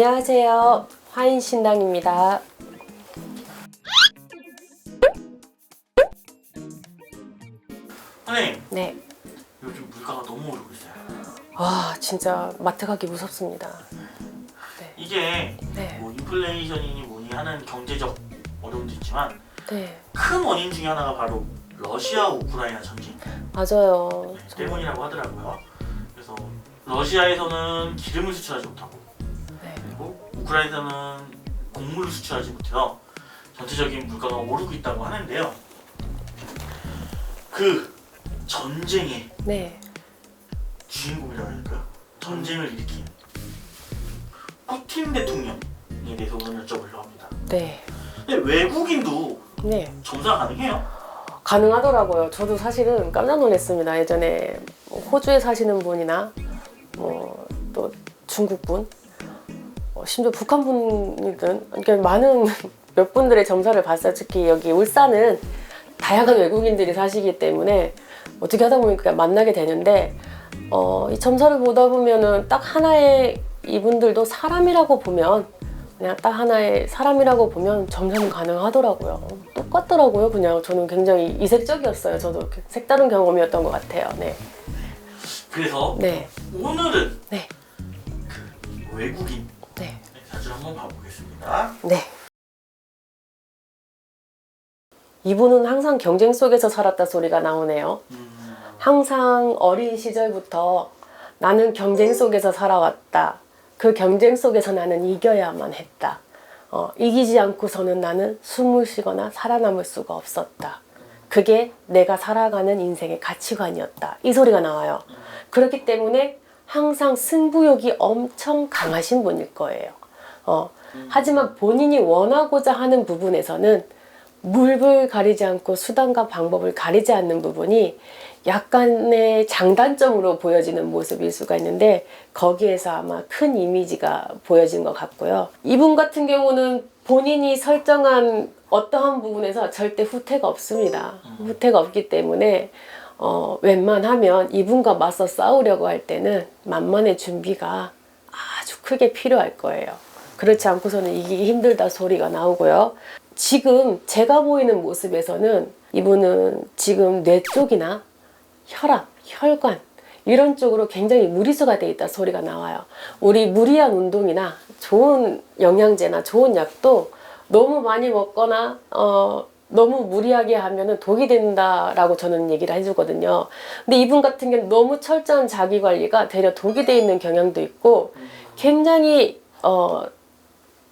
안녕하세요. 화인신당입니다. 선생님, 네. 요즘 물가가 너무 오르고 있어요. 와, 진짜 마트 가기 무섭습니다. 이게 네. 뭐 인플레이션이니 뭐니 하는 경제적 어려움도 있지만 네. 큰 원인 중에 하나가 바로 러시아 우크라이나 전쟁 맞아요. 네. 때문이라고 하더라고요. 그래서 러시아에서는 기름을 수출하지 못하고 네. 우크라이나는 곡물을 수출하지 못해서 전체적인 물가가 오르고 있다고 하는데요. 그 전쟁의 네. 주인공이라고 될까요? 전쟁을 일으킨 푸틴 대통령에 대해서 오늘 여쭤보려고 합니다. 네. 근데 외국인도 네. 점사 가능해요? 가능하더라고요. 저도 사실은 깜짝 놀랐습니다. 예전에 뭐 호주에 사시는 분이나 뭐 또 중국 분, 어, 심지어 북한 분이든 이렇게 많은 몇 분들의 점사를 봤어요. 특히 여기 울산은 다양한 외국인들이 사시기 때문에 어떻게 하다 보면 그냥 만나게 되는데 어, 이 점사를 보다 보면은 딱 하나의 이분들도 사람이라고 보면 그냥 딱 하나의 사람이라고 보면 점사는 가능하더라고요. 똑같더라고요. 그냥 저는 굉장히 이색적이었어요. 저도 색다른 경험이었던 것 같아요. 네. 그래서 네. 오늘은 네. 그 외국인 네. 사진 한번 봐보겠습니다. 네. 이분은 항상 경쟁 속에서 살았다 소리가 나오네요. 음, 항상 어린 시절부터 나는 경쟁 속에서 살아왔다. 그 경쟁 속에서 나는 이겨야만 했다. 어, 이기지 않고서는 나는 숨을 쉬거나 살아남을 수가 없었다. 그게 내가 살아가는 인생의 가치관이었다. 이 소리가 나와요. 그렇기 때문에 항상 승부욕이 엄청 강하신 분일 거예요. 어, 하지만 본인이 원하고자 하는 부분에서는 물불 가리지 않고 수단과 방법을 가리지 않는 부분이 약간의 장단점으로 보여지는 모습일 수가 있는데 거기에서 아마 큰 이미지가 보여진 것 같고요. 이분 같은 경우는 본인이 설정한 어떠한 부분에서 절대 후퇴가 없습니다. 후퇴가 없기 때문에 어, 웬만하면 이분과 맞서 싸우려고 할 때는 만만의 준비가 아주 크게 필요할 거예요. 그렇지 않고서는 이기기 힘들다 소리가 나오고요. 지금 제가 보이는 모습에서는 이분은 지금 뇌 쪽이나 혈압, 혈관 이런 쪽으로 굉장히 무리수가 돼 있다 소리가 나와요. 우리 무리한 운동이나 좋은 영양제나 좋은 약도 너무 많이 먹거나 어 너무 무리하게 하면은 독이 된다라고 저는 얘기를 해주거든요. 근데 이분 같은 경우는 너무 철저한 자기 관리가 되려 독이 돼 있는 경향도 있고 굉장히 어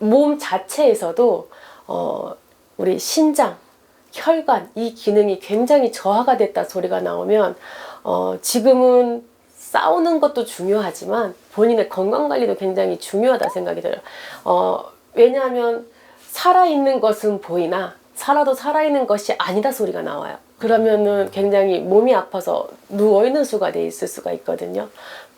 몸 자체에서도 어, 우리 신장, 혈관 이 기능이 굉장히 저하가 됐다 소리가 나오면 어, 지금은 싸우는 것도 중요하지만 본인의 건강 관리도 굉장히 중요하다 생각이 들어요. 어, 왜냐하면 살아있는 것은 보이나 살아도 살아있는 것이 아니다 소리가 나와요. 그러면은 굉장히 몸이 아파서 누워있는 수가 돼 있을 수가 있거든요.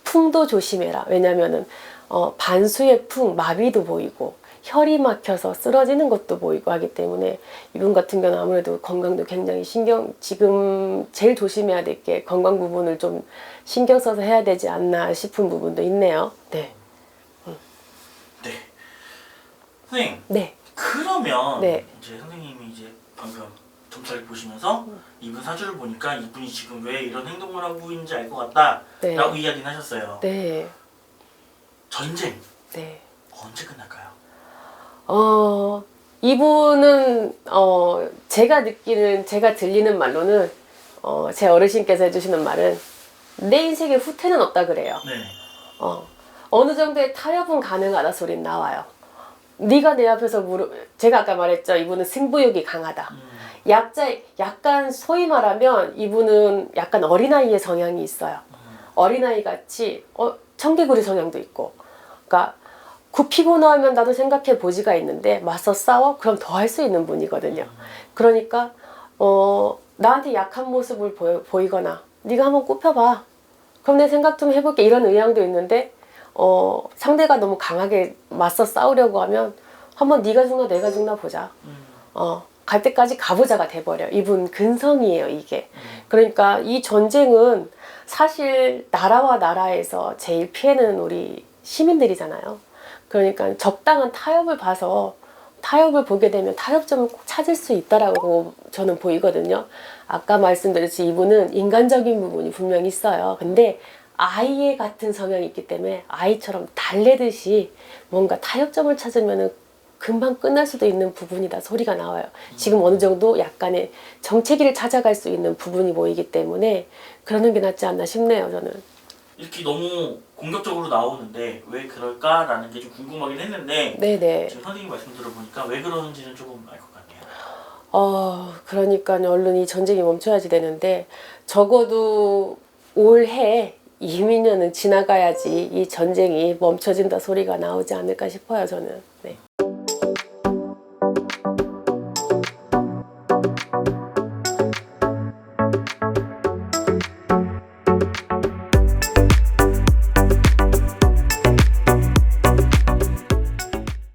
풍도 조심해라. 왜냐면은 어, 반수의 풍, 마비도 보이고 혈이 막혀서 쓰러지는 것도 보이고 하기 때문에 이분 같은 경우는 아무래도 건강도 굉장히 신경 지금 제일 조심해야 될 게 건강 부분을 좀 신경 써서 해야 되지 않나 싶은 부분도 있네요. 네, 네. 선생님, 네, 그러면 네. 이제 선생님이 이제 방금 점사를 보시면서 이분 사주를 보니까 이분이 지금 왜 이런 행동을 하고 있는지 알것 같다라고 네, 이야기는 하셨어요. 네, 전쟁 네. 언제 끝날까요? 어 이분은 어 제가 느끼는 제가 들리는 말로는 어 제 어르신께서 해주시는 말은 내 인생에 후퇴는 없다 그래요. 네. 어, 어느 정도의 타협은 가능하다 소리는 나와요. 네가 내 앞에서 무릎 제가 아까 말했죠. 이분은 승부욕이 강하다. 음, 약자 약간 소위 말하면 이분은 약간 어린아이의 성향이 있어요. 어린아이 같이 어, 청개구리 성향도 있고. 그러니까 굽히고 나면 나도 생각해 보지가 있는데 맞서 싸워 그럼 더 할 수 있는 분이거든요. 그러니까 어 나한테 약한 모습을 보여, 보이 거나 네가 한번 굽혀봐. 그럼 내 생각 좀 해볼게 이런 의향도 있는데 어 상대가 너무 강하게 맞서 싸우려고 하면 한번 네가 죽나 내가 죽나 보자. 음, 어, 갈 때까지 가보자가 돼버려. 이분 근성이에요, 이게. 그러니까 이 전쟁은 사실 나라와 나라에서 제일 피해는 우리 시민들이잖아요. 그러니까 적당한 타협을 봐서 타협을 보게 되면 타협점을 꼭 찾을 수 있다라고 저는 보이거든요. 아까 말씀드렸듯이 이분은 인간적인 부분이 분명히 있어요. 근데 아이의 같은 성향이 있기 때문에 아이처럼 달래듯이 뭔가 타협점을 찾으면은 금방 끝날 수도 있는 부분이다 소리가 나와요. 지금 어느 정도 약간의 정체기를 찾아갈 수 있는 부분이 보이기 때문에 그러는 게 낫지 않나 싶네요. 저는. 이렇게 너무 공격적으로 나오는데 왜 그럴까라는 게 좀 궁금하긴 했는데 네네. 지금 선생님 말씀 들어보니까 왜 그러는지는 조금 알 것 같네요. 어, 그러니까 얼른 이 전쟁이 멈춰야지 되는데 적어도 올해 이민년은 지나가야지 이 전쟁이 멈춰진다 소리가 나오지 않을까 싶어요. 저는. 네.